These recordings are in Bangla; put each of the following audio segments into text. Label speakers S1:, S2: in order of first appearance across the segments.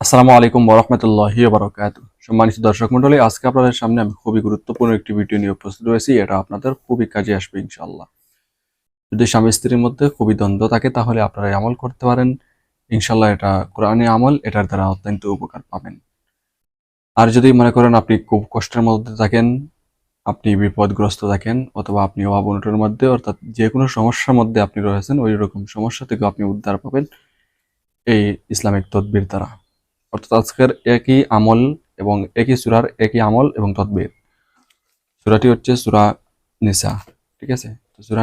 S1: আসসালামু আলাইকুম ওরহমতুল্লাহি বারকাত সম্মানিত দর্শক মন্ডলী আজকে আপনাদের সামনে আমি খুবই গুরুত্বপূর্ণ একটি ভিডিও নিয়ে উপস্থিত রয়েছি। এটা আপনাদের খুবই কাজে আসবে ইনশাআল্লাহ। যদি স্বামী স্ত্রীর মধ্যে খুবই দ্বন্দ্ব থাকে, তাহলে আপনারা আমল করতে পারেন। ইনশাল্লাহ এটা কোরআনে আমল, এটার দ্বারা অত্যন্ত উপকার পাবেন। আর যদি মনে করেন আপনি খুব কষ্টের মধ্যে থাকেন, আপনি বিপদগ্রস্ত থাকেন, অথবা আপনি অভাব অনটনের মধ্যে, অর্থাৎ যে কোনো সমস্যার মধ্যে আপনি রয়েছেন, ওই রকম সমস্যা থেকে আপনি উদ্ধার পাবেন এই ইসলামিক তদবির দ্বারা। অর্থাৎ আজকের একই আমল এবং একই সুরার একই আমল এবং তদবির। সুরাটি হচ্ছে সুরা নিসা, ঠিক আছে? তো সুরা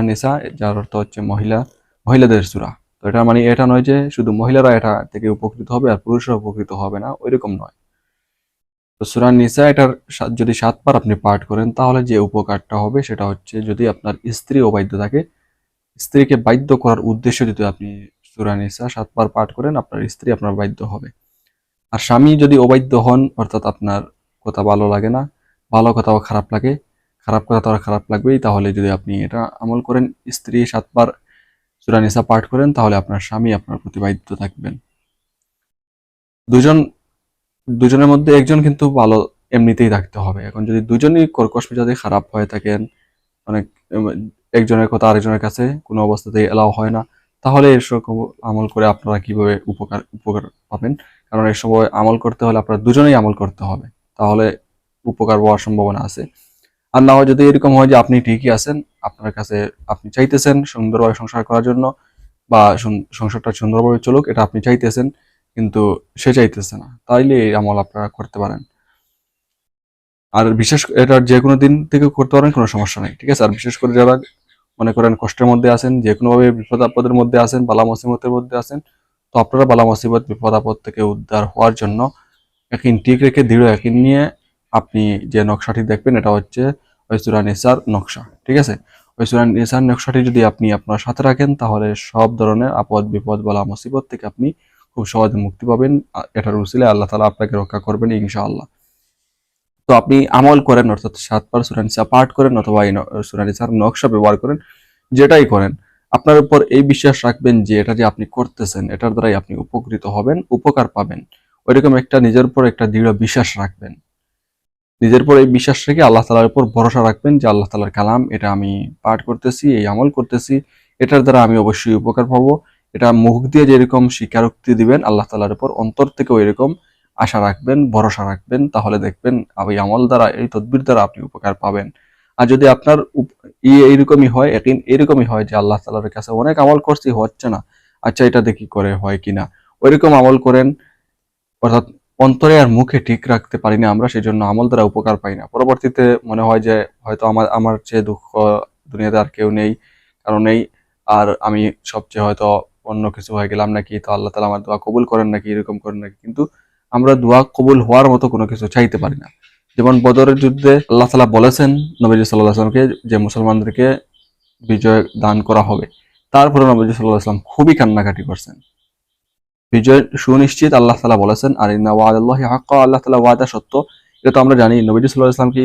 S1: যার অর্থ হচ্ছে মহিলা, মহিলাদের সুরা। তো এটা মানে এটা নয় যে শুধু মহিলারা এটা থেকে উপকৃত হবে আর পুরুষরা উপকৃত হবে না, ওইরকম নয়। তো সুরা নিসা এটার যদি সাতবার আপনি পাঠ করেন, তাহলে যে উপকারটা হবে সেটা হচ্ছে যদি আপনার স্ত্রী অবাধ্য থাকে, স্ত্রীকে বাধ্য করার উদ্দেশ্যে যদি আপনি সুরা নিসা সাতবার পাঠ করেন, আপনার স্ত্রী আপনার বাধ্য হবে। আর স্বামী যদি অবাধ্য হন, অর্থাৎ আপনার কথা ভালো লাগে না, ভালো কথাও খারাপ লাগে, খারাপ কথা তো আর খারাপ লাগবেই, তাহলে যদি আপনি এটা আমল করেন, স্ত্রী সাতবার সূরা নিসা পাঠ করেন, তাহলে আপনার স্বামী আপনার প্রতি বাধ্য থাকবেন। দুজন, দুজনের মধ্যে একজন কিন্তু ভালো এমনিতেই থাকতে হবে। এখন যদি দুজনই কর্কশ মেজাজে খারাপ হয়ে থাকেন অনেক একজনের কথা আরেকজনের কাছে কোনো অবস্থাতেই এলাও হয় না, তাহলে এসব আমল করে আপনারা কীভাবে উপকার উপকার পাবেন? কারণ এই সময় আমল করতে হলে আপনার দুজনেই আমল করতে হবে। তাহলে উপকার হওয়ার সম্ভাবনা আছে। আর না হয় যদি এরকম হয় যে আপনি ঠিকই আছেন, আপনার কাছে আপনি চাইতেছেন সুন্দরভাবে সংসার করার জন্য বা সংসারটা সুন্দরভাবে চলুক, এটা আপনি চাইতেছেন, কিন্তু সে চাইতেছে না। তাইলে এই আমল আপনারা করতে পারেন। আর বিশেষ এটা যে কোনো দিন থেকে করতে পারেন, কোনো সমস্যা নেই, ঠিক আছে? আর বিশেষ করে যারা মনে করেন কষ্টের মধ্যে আছেন যে কোনোভাবে বিপদ আপদের মধ্যে আছেন বালা মুসিবতের মধ্যে আছেন তো আপনারা বালা মুসিবত, বিপদ, আপদ থেকে উদ্ধার হওয়ার জন্য একদিন ঠিক রেখে দৃঢ় একদিন নিয়ে আপনি যে নকশাটি দেখবেন, এটা হচ্ছে ওই সুরা নিসার নকশা, ঠিক আছে? ওই সুরা নিসার নকশাটি যদি আপনি আপনার সাথে রাখেন, তাহলে সব ধরনের আপদ, বিপদ, বালা মুসিবত থেকে আপনি খুব সহজে মুক্তি পাবেন। এটার উসিলে আল্লাহ তালা আপনাকে রক্ষা করবেন ইনশাআল্লাহ। তো আপনি আমল করেন, অর্থাৎ সাতবার সুরা নিসা পাঠ করেন অথবা ন- নকশা ব্যবহার করেন, যেটাই করেন। আপনার উপর এই বিশ্বাস রাখবেন যে এটা যে আপনি করতেছেন, এটার দ্বারাই আপনি উপকৃত হবেন, উপকার পাবেন। ওইরকম একটা নিজের উপর একটা দৃঢ় বিশ্বাস রাখবেন। নিজের উপর এই বিশ্বাস রেখে আল্লাহ তালার উপর ভরসা রাখবেন যে আল্লাহ তালার কালাম, এটা আমি পাঠ করতেছি, এই আমল করতেছি, এটার দ্বারা আমি অবশ্যই উপকার পাবো। এটা মুখ দিয়ে যেরকম স্বীকারোক্তি দিবেন, আল্লাহ তালার উপর অন্তর থেকেও এরকম আশা রাখবেন, ভরসা রাখবেন, তাহলে দেখবেন এই আমল দ্বারা, এই তদবির দ্বারা আপনি উপকার পাবেন। আর যদি আপনার এইরকমই হয়, একদিন এরকমই হয় যে আল্লাহ তালার কাছে অনেক আমল করছি, হচ্ছে না। আচ্ছা এটা দেখি করে হয় কিনা। ওইরকম আমল করেন, অর্থাৎ অন্তরে আর মুখে ঠিক রাখতে পারি না আমরা সেই জন্য আমল দ্বারা উপকার পাই না। পরবর্তীতে মনে হয় যে হয়তো আমার আমার চেয়ে দুঃখ দুনিয়াতে আর কেউ নেই কারণ নেই, আর আমি সবচেয়ে হয়তো অন্য কিছু হয়ে গেলাম নাকি, তো আল্লাহ তালা আমার দোয়া কবুল করেন নাকি, এরকম করেন নাকি। কিন্তু আমরা দোয়া কবুল হওয়ার মতো কোনো কিছু চাইতে পারি না। যেমন বদরের যুদ্ধে আল্লাহ তালা বলেছেন, নবীজি সাল্লাহ আসলামকে যে মুসলমানদেরকে বিজয় দান করা হবে। তারপরে নবীজি সাল্লাহ আসলাম খুবই কান্নাকাটি করছেন। বিজয় সুনিশ্চিত আল্লাহ তালা বলেছেন, আর ইন্না ওয়াদাল্লাহি হাক্কা আল্লাহ তালা ওয়াদা সত্য। এটা তো আমরা জানি, নবীজি সাল্লাহ ইসলাম কি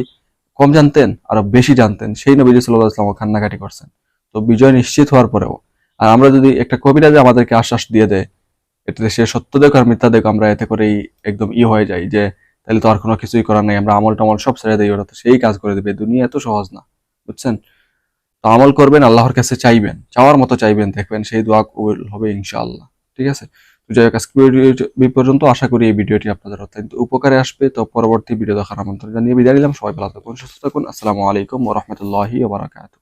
S1: কম জানতেন, আরও বেশি জানতেন। সেই নবীজি সাল্লাহ কান্নাকাটি করছেন। তো বিজয় নিশ্চিত হওয়ার পরেও, আর আমরা যদি একটা কবিরা যে আমাদেরকে আশ্বাস দিয়ে দেয়, এটাতে সে সত্য দেখ আর মিথ্যা দেখ, আমরা এতে করেই একদম ই হয়ে যাই যে তাহলে তো আর কোনো কিছুই করার নেই। আমরা আমল টামল সব ছেড়ে দিই ওরা। তো সেই কাজ করে দেবে। দুনিয়া এত সহজ না, বুঝছেন? তো আমল করবেন, আল্লাহর কাছে চাইবেন, চাওয়ার মতো চাইবেন, দেখবেন সেই দোয়া কবুল হবে ইনশাআল্লাহ। ঠিক আছে? তো যাই হোক, আজকে পর্যন্ত আশা করি এই ভিডিওটি আপনাদের অত্যন্ত উপকারে আসবে। তো পরবর্তী ভিডিও দেখার আমন্ত্রণ জানিয়ে বিদায় নিলাম। সবাই ভালো থাকুন, সুস্থ থাকুন। আসসালামু আলাইকুম ওরহমতুল্লাহি ওবরাকাতু